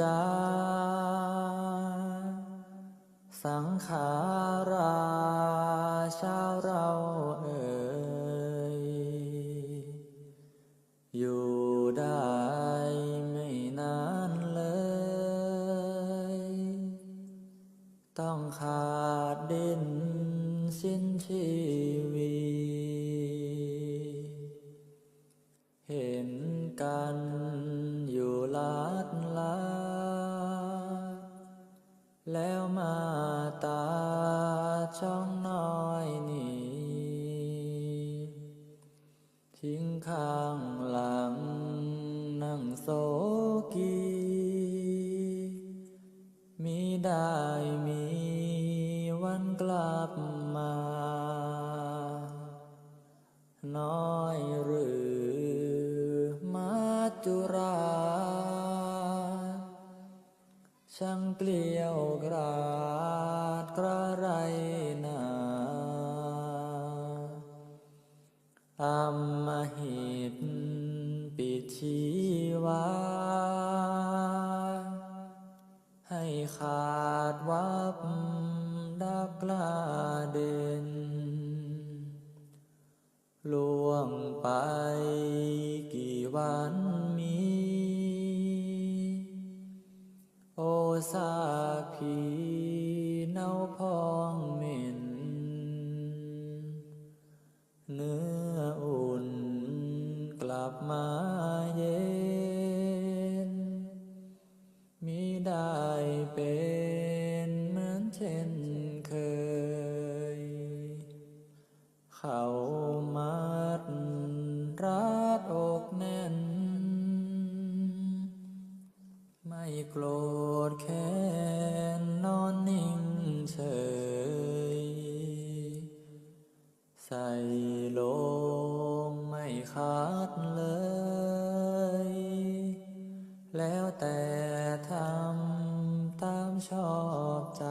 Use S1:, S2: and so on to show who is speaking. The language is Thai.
S1: จาสังขาราชาวเราเอ่ยอยู่ได้ไม่นานเลย ต้องขาดดินสิ้นชีวีเแล้วมาตาช่องน้อยนี่ทิ้งข้างหลังนั่งโซกีมิได้มีวันกลับมา น้อยหรือมาจุรา ช่างเกลียวกราดกระไรนาอำมหิตปิดชีวา ให้ขาดวับดักลาเด่นล่วงไปกี่วัน พีเนาพองเหม็น เนื้ออุ่นกลับมาเย็น มิได้เป็นเหมือนเช่นเคย เขามัดรัดอกแน่น ไม่โกรธแค้ ขาดเลย แล้วแต่ทำตามชอบใจ